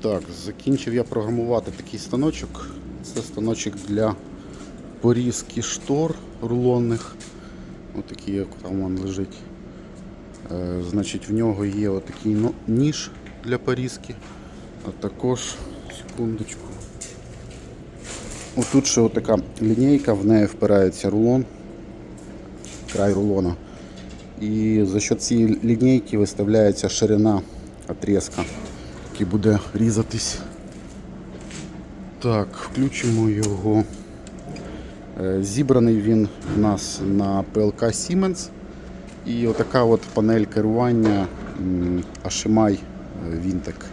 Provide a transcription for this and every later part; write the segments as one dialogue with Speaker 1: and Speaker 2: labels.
Speaker 1: Так, закінчив я програмувати такий станочок. Це станочок для порізки штор рулонних. Отакий, як там він лежить. Е, значить, в нього є отакий ніж для порізки. А також, секундочку. Отут ще отака лінійка, в неї впирається рулон, край рулона. І за счет цієї лінійки виставляється ширина отрізка, який буде різатись. Так, включимо його. Е, Зібраний він в нас на PLK Siemens. І отака от панель керування м, Ashimai Вінтек.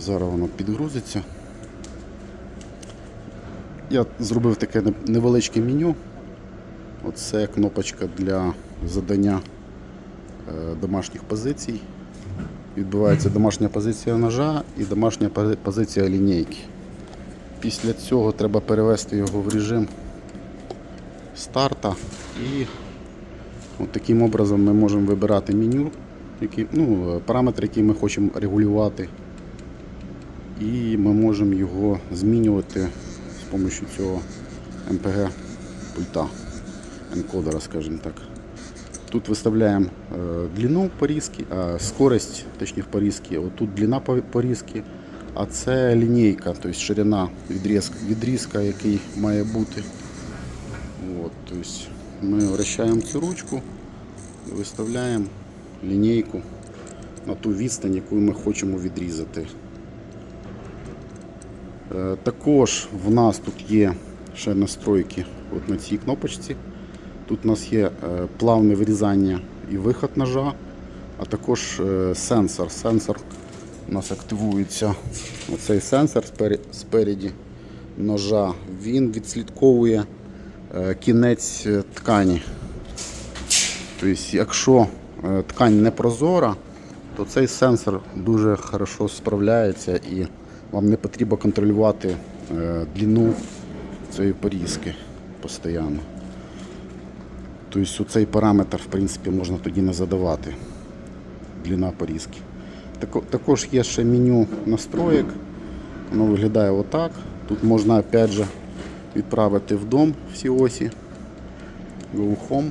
Speaker 1: Зараз воно підгрузиться. Я зробив таке невеличке меню. Оце кнопочка для задання е, домашніх позицій. Відбувається домашня позиція ножа і домашня позиція лінійки. Після цього треба перевести його в режим старта і от таким образом ми можемо вибирати меню, які, ну, параметри, які ми хочемо регулювати. І ми можемо його змінювати з допомогою цього MPG пульта, енкодера, скажімо так. Тут виставляємо е, длину порізки, скорость точніше порізки. Отут длина порізки, а це лінійка, тобто ширина відрізка, відрізка який має бути. От, тобто ми вращаємо цю ручку і виставляємо лінійку на ту відстань, яку ми хочемо відрізати. Е, Також в нас тут є ще настройки от на цій кнопочці. Тут у нас є е, плавне вирізання і виход ножа, а також е, сенсор. Сенсор у нас активується оцей сенсор спереді ножа. Він відслідковує е, кінець ткані. Тобто, якщо ткань не прозора, то цей сенсор дуже хорошо справляється і вам не потрібно контролювати длину цієї порізки постійно. Тобто цей параметр в принципі, можна тоді не задавати. Длина порізки. Також є ще меню настроєк. Воно виглядає отак. Тут можна опять же відправити в дом всі осі. Go home.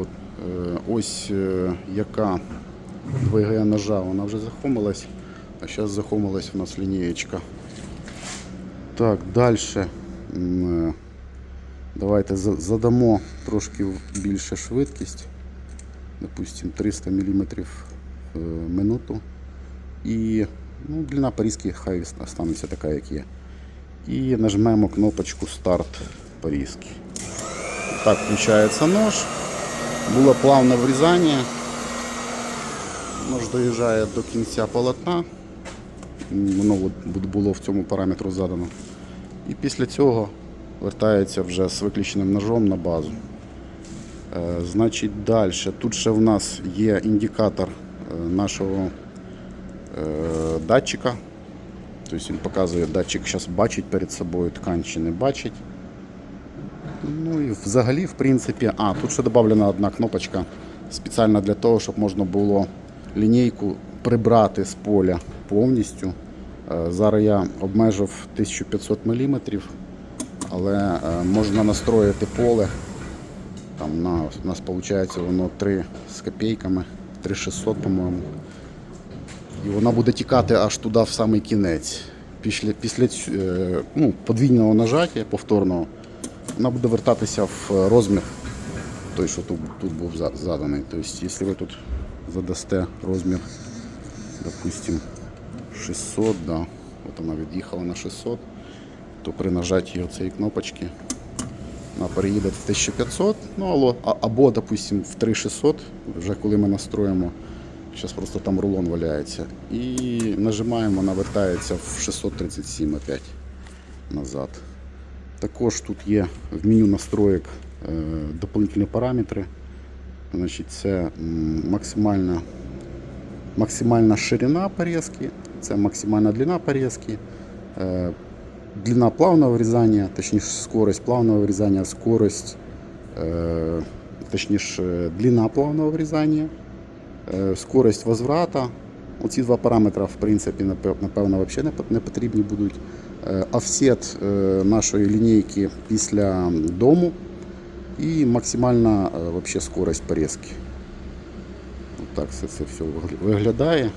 Speaker 1: От, е, ось е, яка 2G ножа, вона вже захомилась, а зараз захомилась у нас лінієчка. Так, далі. Давайте задамо трошки більше швидкість. Допустим, 300 мм в минуту. І ну, длина порізки хай останеться така, як є. І нажмемо кнопочку старт порізки. Так включається нож. Було плавне врізання. Нож доїжджає до кінця полотна. Воно було в цьому параметру задано. І після цього вертається вже з виключеним ножом на базу. Е, Значить, далі. Тут ще в нас є індикатор е, нашого е, датчика. Тобто він показує, датчик зараз бачить перед собою ткань чи не бачить. Ну і взагалі, в принципі, а, тут ще додана одна кнопочка спеціально для того, щоб можна було лінійку прибрати з поля повністю. Е, Зараз я обмежив 1500 мм, але е, можна настроїти поле. Там на, у нас виходить воно 3 з копійками, 3600, по-моєму. І вона буде тікати аж туди в самий кінець. Після, після е, ну, подвійного нажаття повторного вона буде вертатися в розмір той, що тут, тут був заданий. Тобто, якщо ви тут задасте розмір, допустим, 600, да, от вона від'їхала на 600, то при нажатті цієї кнопочки вона переїде в 1500, ну або, допустим, в 3600, вже коли ми настроїмо, зараз просто там рулон валяється. І нажимаємо, вона вертається в 637 опять назад. Також тут є в меню настроєк е, дополнительні параметри. Значить, це максимальна, максимальна ширина порізки, це максимальна длина порізки, е, длина плавного врізання, точніше скорость плавного врізання, скорость е, точніше, длина плавного врізання, е, скорость возврата. Оці два параметри, в принципі, напевно, взагалі не потрібні будуть. Офсет нашої лінійки після дому і максимальна вообще скорость порізки. Так все це все вигля- виглядає.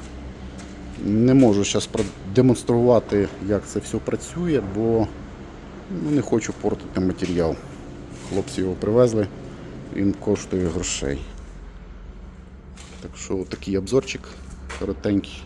Speaker 1: Не можу зараз продемонструвати, як це все працює, бо ну, не хочу портити матеріал. Хлопці його привезли, він коштує грошей. Так що такий обзорчик коротенький.